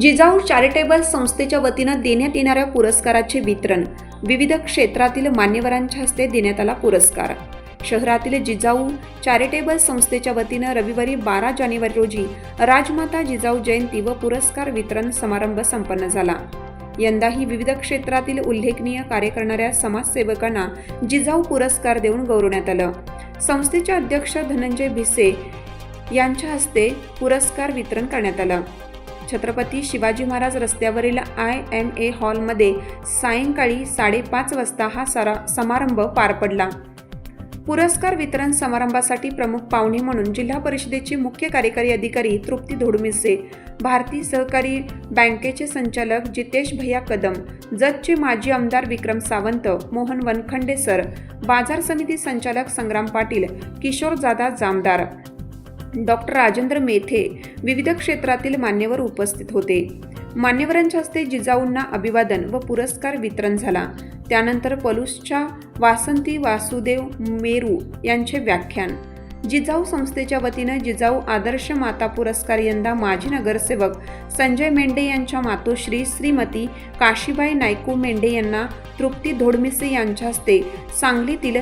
Jijau charitable संस्थेच्या वतीनं देण्यात येणाऱ्या पुरस्काराचे वितरण विविध क्षेत्रातील मान्यवरांच्या हस्ते देण्यात आला पुरस्कार. शहरातील जिजाऊ चॅरिटेबल संस्थेच्या वतीनं रविवारी बारा जानेवारी रोजी राजमाता जिजाऊ जयंती व पुरस्कार वितरण समारंभ संपन्न झाला. यंदाही विविध क्षेत्रातील उल्लेखनीय कार्य करणाऱ्या समाजसेवकांना जिजाऊ पुरस्कार देऊन गौरवण्यात आलं. संस्थेच्या अध्यक्ष धनंजय भिसे यांच्या हस्ते पुरस्कार वितरण करण्यात आलं. छत्रपती शिवाजी महाराज रस्त्यावरील आय एम ए हॉलमध्ये सायंकाळी साडेपाच वाजता हा सरा समारंभ पार पडला. पुरस्कार वितरण समारंभासाठी प्रमुख पाहुणे म्हणून जिल्हा परिषदेचे मुख्य कार्यकारी अधिकारी तृप्ती धोडमिसे भारतीय सहकारी बँकेचे संचालक जितेश भैया कदम जतचे माजी आमदार विक्रम सावंत मोहन वनखंडे सर बाजार समिती संचालक संग्राम पाटील किशोर जादा जामदार. डॉक्टर राजेंद्र मेथे विविध क्षेत्रातील मान्यवर उपस्थित होते. मान्यवरांच्या हस्ते जिजाऊंना अभिवादन व पुरस्कार वितरण झाला. त्यानंतर पलूसच्या वासंती वासुदेव मेरू यांचे व्याख्यान. जिजाऊ संस्थेच्या वतीनं जिजाऊ आदर्श माता पुरस्कार यंदा माजी नगरसेवक संजय मेंढे यांच्या मातोश्री श्रीमती काशीबाई नायकू मेंढे यांना तृप्ती धोडमिसे यांच्या हस्ते सांगलीतील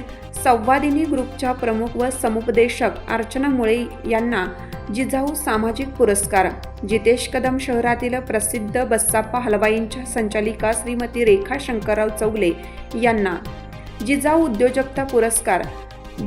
संवादिनी ग्रुपच्या प्रमुख व समुपदेशक अर्चना मुळे यांना जिजाऊ सामाजिक पुरस्कार. जितेश कदम शहरातील प्रसिद्ध बस्साप्पा हलवाईंच्या संचालिका श्रीमती रेखा शंकरराव चौगले यांना जिजाऊ उद्योजकता पुरस्कार.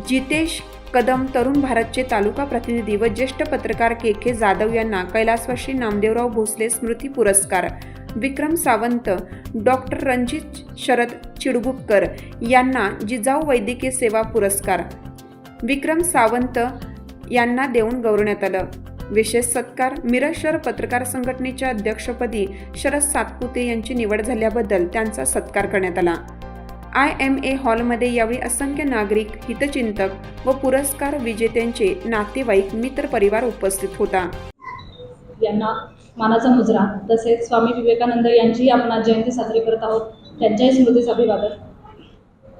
जितेश कदम तरुण भारतचे तालुका प्रतिनिधी व ज्येष्ठ पत्रकार के के जाधव यांना कैलासवाशी नामदेवराव भोसले स्मृती पुरस्कार. विक्रम सावंत डॉक्टर रणजित शरद चिडगुपकर यांना जिजाऊ वैद्यकीय सेवा पुरस्कार. विक्रम सावंत यांना देऊन गौरवण्यात आलं. विशेष सत्कार मिरज शहर पत्रकार संघटनेच्या अध्यक्षपदी शरद सातपुते यांची निवड झाल्याबद्दल त्यांचा सत्कार करण्यात आला. आय एम ए हॉलमध्ये यावेळी असंख्य नागरिक हितचिंतक व पुरस्कार विजेत्यांचे नातेवाईक मित्रपरिवार उपस्थित होता. यांना मानाचा मुजरा. तसेच स्वामी विवेकानंद यांचीही आपण आज जयंती साजरी करत आहोत. त्यांच्याही स्मृतीस अभिवादन.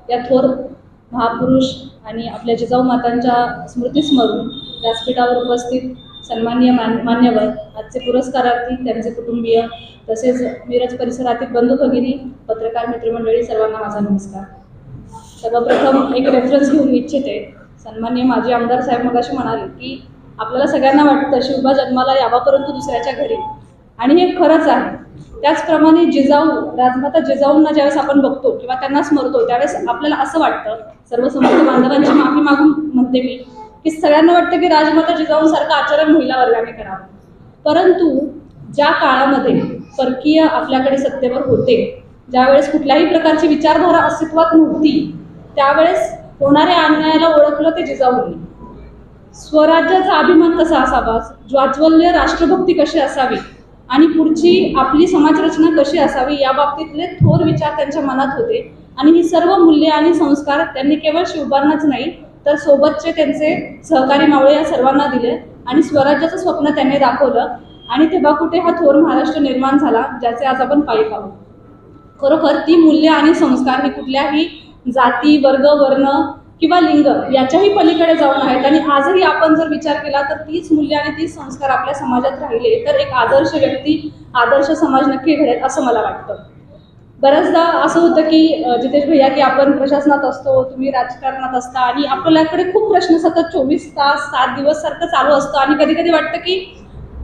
या थोर महापुरुष आणि आपल्या जिजाऊ मातांच्या स्मृतीस्मरून व्यासपीठावर उपस्थित सन्माननीय मान मान्यवर आजचे पुरस्कारार्थी त्यांचे कुटुंबीय तसेच मिरज परिसरातील बंधू भगिनी पत्रकार मित्रमंडळी सर्वांना माझा नमस्कार. सर्वप्रथम एक रेफरन्स घेऊन इच्छिते. सन्माननीय माजी आमदार साहेब मगाशी म्हणाले की आपल्याला सगळ्यांना वाटतं शिवबा जन्माला यावा परंतु दुसऱ्याच्या घरी. आणि हे खरंच आहे. त्याचप्रमाणे जिजाऊ राजमाता जिजाऊंना ज्यावेळेस आपण बघतो किंवा त्यांना स्मरतो त्यावेळेस आपल्याला असं वाटतं सर्व समस्त बांधवांची माफी मागून म्हणते मी की सगळ्यांना वाटतं की राजमाता जिजाऊंसारखं आचरण महिला वर्गाने करावं. परंतु ज्या काळामध्ये परकीय आपल्याकडे सत्तेवर होते ज्यावेळेस कुठल्याही प्रकारची विचारधारा अस्तित्वात नव्हती त्यावेळेस होणाऱ्या अन्यायाला ओळखलं ते जिजाऊंनी. स्वराज्याचा अभिमान कसा असावा? ज्वाज्वल्य राष्ट्रभक्ती कशी असावी? आणि पुढची आपली समाजरचना कशी असावी? या बाबतीतले थोर विचार त्यांच्या मनात होते. आणि ही सर्व मूल्ये आणि संस्कार त्यांनी केवळ शिवबांनाच नाही तर सोबतचे त्यांचे सहकारी मावळे या सर्वांना दिले. आणि स्वराज्याचं स्वप्न त्यांनी दाखवलं. आणि तेव्हा कुठे हा थोर महाराष्ट्र निर्माण झाला ज्याचे आज आपण पायी आहोत खरोखर ती मूल्य आणि संस्कार ही कुठल्याही जाती वर्ग वर्ण किंवा लिंग याच्याही पलीकडे जाऊन आहेत. आणि आजही आपण जर विचार केला तर तीच मूल्य आणि तीच संस्कार आपल्या समाजात राहिले तर एक आदर्श व्यक्ती आदर्श समाज नक्की घडेल असं मला वाटतं. बऱ्याचदा असं होतं की जितेश भैया की आपण प्रशासनात असतो तुम्ही राजकारणात असता आणि आपल्याकडे खूप प्रश्न सतत चोवीस तास सात दिवस सारखं चालू असतं. आणि कधी कधी वाटतं की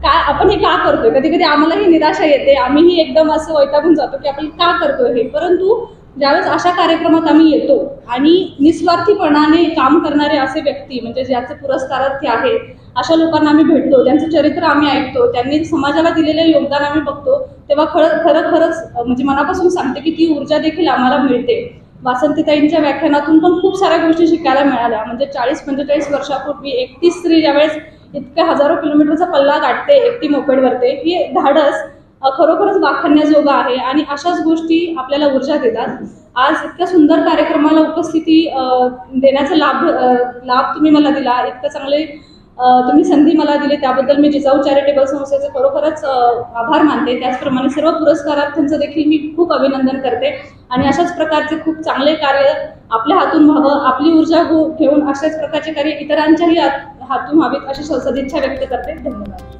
काय आपण हे का करतोय? कधी कधी आम्हालाही निराशा येते. आम्हीही एकदम असं वैतागून जातो की आपण का करतोय हे? परंतु ज्यावेळेस अशा कार्यक्रमात आम्ही येतो आणि निस्वार्थीपणाने काम करणारे असे व्यक्ती म्हणजे ज्याचे पुरस्कारार्थी आहेत अशा लोकांना आम्ही भेटतो. त्यांचं चरित्र आम्ही ऐकतो त्यांनी समाजाला दिलेले योगदान आम्ही बघतो तेव्हा खरं खरं खरंच म्हणजे मनापासून सांगते की ती ऊर्जा देखील आम्हाला मिळते. वासंतीताईंच्या व्याख्यानातून पण खूप साऱ्या गोष्टी शिकायला मिळाल्या. म्हणजे चाळीस पंचेचाळीस वर्षापूर्वी एकटी स्त्री ज्यावेळेस इतक्या हजारो किलोमीटरचा पल्ला गाठते एकटी मोपेडवरते ही धाडस खरोखरच वाखाणण्याजोगं आहे आणि अशाच गोष्टी आपल्याला ऊर्जा देतात. आज इतक्या सुंदर कार्यक्रमाला उपस्थिती देण्याचा लाभ लाभ तुम्ही मला दिला इतकं चांगले तुम्ही संधी मला दिली त्याबद्दल मी जिजाऊ चॅरिटेबल संस्थेचे खरोखरच आभार मानते. त्याचप्रमाणे सर्व पुरस्कारार्थ्यांचं देखील मी खूप अभिनंदन करते. आणि अशाच प्रकारचे खूप चांगले कार्य आपल्या हातून व्हावं आपली ऊर्जा घेऊन अशाच प्रकारचे कार्य इतरांच्याही हातून व्हावीत अशी सदिच्छा व्यक्त करते. धन्यवाद.